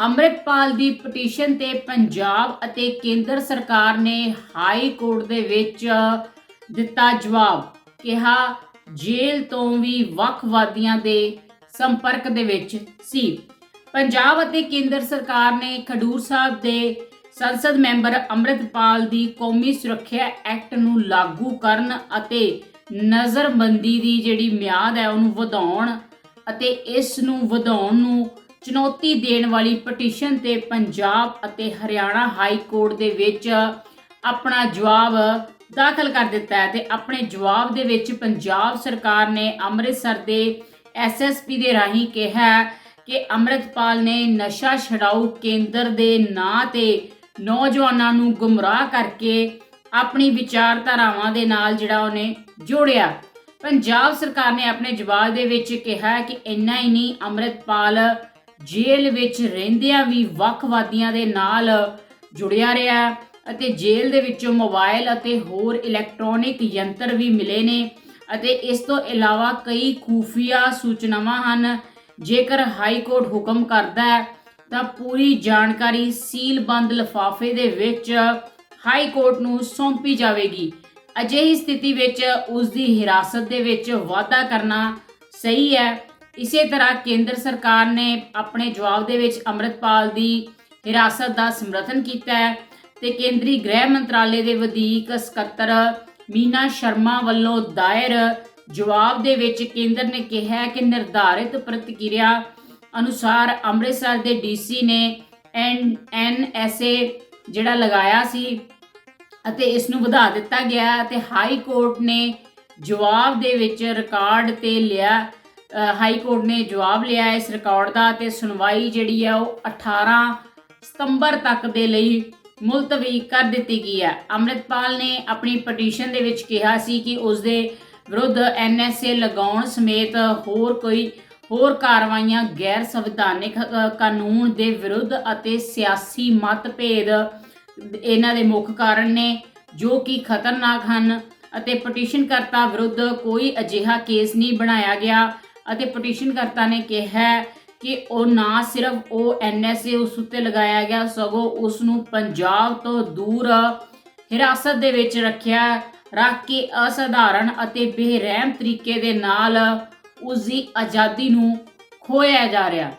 ਅੰਮ੍ਰਿਤਪਾਲ ਦੀ petition ਤੇ ਪੰਜਾਬ ਅਤੇ ਕੇਂਦਰ ਸਰਕਾਰ ਨੇ ਹਾਈ ਕੋਰਟ ਦੇ ਵਿੱਚ ਦਿੱਤਾ ਜਵਾਬ, ਕਿਹਾ ਜੇਲ੍ਹ ਤੋਂ ਵੀ ਵੱਖਵਾਦੀਆਂ ਦੇ ਸੰਪਰਕ ਦੇ ਵਿੱਚ ਸੀ। ਪੰਜਾਬ ਅਤੇ ਕੇਂਦਰ ਸਰਕਾਰ ਨੇ ਖਡੂਰ ਸਾਹਿਬ ਦੇ ਸੰਸਦ ਮੈਂਬਰ ਅੰਮ੍ਰਿਤਪਾਲ ਦੀ ਕੌਮੀ ਸੁਰੱਖਿਆ ਐਕਟ ਨੂੰ ਲਾਗੂ ਕਰਨ ਅਤੇ ਨਜ਼ਰਬੰਦੀ ਦੀ ਜਿਹੜੀ ਮਿਆਦ ਹੈ ਉਹਨੂੰ ਵਧਾਉਣ ਅਤੇ ਇਸ ਨੂੰ ਵਧਾਉਣ ਨੂੰ ਚੁਣੌਤੀ ਦੇਣ ਵਾਲੀ ਪਟੀਸ਼ਨ ਤੇ ਪੰਜਾਬ ਅਤੇ ਹਰਿਆਣਾ ਹਾਈ ਕੋਰਟ ਦੇ ਵਿੱਚ ਆਪਣਾ ਜਵਾਬ ਦਾਖਲ ਕਰ ਦਿੱਤਾ ਹੈ ਤੇ ਆਪਣੇ ਜਵਾਬ ਦੇ ਵਿੱਚ ਪੰਜਾਬ ਸਰਕਾਰ ਨੇ ਅੰਮ੍ਰਿਤਸਰ ਦੇ ਐਸਐਸਪੀ ਦੇ ਰਾਹੀਂ ਕਿਹਾ ਕਿ ਅੰਮ੍ਰਿਤਪਾਲ ਨੇ ਨਸ਼ਾ ਛਡਾਊ ਕੇਂਦਰ ਦੇ ਨਾਂ ਤੇ ਨੌਜਵਾਨਾਂ ਨੂੰ ਗੁੰਮਰਾਹ ਕਰਕੇ ਆਪਣੀ ਵਿਚਾਰਧਾਰਾਵਾਂ ਦੇ ਨਾਲ ਜਿਹੜਾ ਉਹਨੇ ਜੋੜਿਆ। ਪੰਜਾਬ ਸਰਕਾਰ ਨੇ ਆਪਣੇ ਜਵਾਬ ਦੇ ਵਿੱਚ ਕਿਹਾ ਕਿ ਇੰਨਾ ਹੀ ਨਹੀਂ, ਅੰਮ੍ਰਿਤਪਾਲ ਜੇਲ੍ਹ ਵਿੱਚ ਰਹਿੰਦਿਆਂ ਵੀ ਵੱਖਵਾਦੀਆਂ ਦੇ ਨਾਲ ਜੁੜਿਆ ਰਿਹਾ ਅਤੇ ਜੇਲ੍ਹ ਦੇ ਵਿੱਚੋਂ ਮੋਬਾਈਲ ਅਤੇ ਹੋਰ ਇਲੈਕਟ੍ਰੋਨਿਕ ਯੰਤਰ ਵੀ ਮਿਲੇ ਨੇ ਅਤੇ ਇਸ ਤੋਂ ਇਲਾਵਾ ਕਈ ਖੂਫੀਆ ਸੂਚਨਾਵਾਂ ਹਨ। ਜੇਕਰ ਹਾਈ ਕੋਰਟ ਹੁਕਮ ਕਰਦਾ ਹੈ, ਤਾਂ ਪੂਰੀ ਜਾਣਕਾਰੀ ਸੀਲਬੰਦ ਲਿਫਾਫੇ ਦੇ ਵਿੱਚ ਹਾਈ ਕੋਰਟ ਨੂੰ ਸੌਂਪੀ ਜਾਵੇਗੀ। ਅਜਿਹੀ ਸਥਿਤੀ ਵਿੱਚ ਉਸ ਦੀ ਹਿਰਾਸਤ ਦੇ ਵਿੱਚ ਵਾਧਾ ਕਰਨਾ ਸਹੀ ਹੈ। ਇਸੇ ਤਰ੍ਹਾਂ ਕੇਂਦਰ ਸਰਕਾਰ ਨੇ ਆਪਣੇ ਜਵਾਬ ਦੇ ਵਿੱਚ ਅੰਮ੍ਰਿਤਪਾਲ ਦੀ ਹਿਰਾਸਤ ਦਾ ਸਮਰਥਨ ਕੀਤਾ ਹੈ ਤੇ ਕੇਂਦਰੀ ਗ੍ਰਹਿ ਮੰਤਰਾਲੇ ਦੇ ਵਧੀਕ ਸਕੱਤਰ ਮੀਨਾ ਸ਼ਰਮਾ ਵੱਲੋਂ ਦਾਇਰ ਜਵਾਬ ਦੇ ਵਿੱਚ ਕੇਂਦਰ ਨੇ ਕਿਹਾ ਕਿ ਨਿਰਧਾਰਿਤ ਪ੍ਰਤੀਕਿਰਿਆ ਅਨੁਸਾਰ ਅੰਮ੍ਰਿਤਸਰ ਦੇ ਡੀਸੀ ਨੇ ਐਨ ਐਨਐਸਏ ਜਿਹੜਾ ਲਗਾਇਆ ਸੀ ਅਤੇ ਇਸ ਨੂੰ ਵਧਾ ਦਿੱਤਾ ਗਿਆ ਤੇ ਹਾਈ ਕੋਰਟ ਨੇ ਜਵਾਬ ਦੇ ਵਿੱਚ ਰਿਕਾਰਡ ਤੇ ਲਿਆ ਹਾਈ ਕੋਰਟ ਨੇ ਜਵਾਬ ਲਿਆ ਇਸ ਰਿਕਾਰਡ ਦਾ ਤੇ ਸੁਣਵਾਈ ਜਿਹੜੀ ਹੈ ਉਹ 18 ਸਤੰਬਰ ਤੱਕ ਦੇ ਲਈ ਮੁਲਤਵੀ ਕਰ ਦਿੱਤੀ ਗਈ ਹੈ ਅੰਮ੍ਰਿਤਪਾਲ ਨੇ ਆਪਣੀ ਪਟੀਸ਼ਨ ਦੇ ਵਿੱਚ ਕਿਹਾ ਸੀ ਕਿ ਉਸ ਦੇ ਵਿਰੁੱਧ ਐਨਐਸਏ ਲਗਾਉਣ ਸਮੇਤ ਹੋਰ ਕੋਈ, ਹੋਰ ਕਾਰਵਾਈਆਂ ਗੈਰ ਸੰਵਿਧਾਨਿਕ ਕਾਨੂੰਨ ਦੇ ਵਿਰੁੱਧ ਅਤੇ ਸਿਆਸੀ ਮਤਭੇਦ ਇਹਨਾਂ ਦੇ ਮੁੱਖ ਕਾਰਨ ਨੇ, ਜੋ ਕਿ ਖਤਰਨਾਕ ਹਨ ਅਤੇ ਪਟੀਸ਼ਨਕਰਤਾ ਵਿਰੁੱਧ ਕੋਈ ਅਜਿਹਾ ਕੇਸ ਨਹੀਂ ਬਣਾਇਆ ਗਿਆ। ਅਤੇ ਪਟੀਸ਼ਨਕਰਤਾ ਨੇ ਕਿਹਾ ਕਿ ਉਹ ਨਾ ਸਿਰਫ ਉਹ ਐਨਐਸਏ ਉਸ ਉੱਤੇ ਲਗਾਇਆ ਗਿਆ, ਸਗੋਂ ਉਸ ਨੂੰ ਪੰਜਾਬ ਤੋਂ ਦੂਰ ਹਿਰਾਸਤ ਦੇ ਵਿੱਚ ਰੱਖਿਆ, ਰੱਖ ਕੇ ਅਸਧਾਰਨ ਅਤੇ ਬੇਰਹਿਮ ਤਰੀਕੇ ਦੇ ਨਾਲ ਉਸ ਦੀ ਆਜ਼ਾਦੀ ਨੂੰ ਖੋਇਆ ਜਾ ਰਿਹਾ।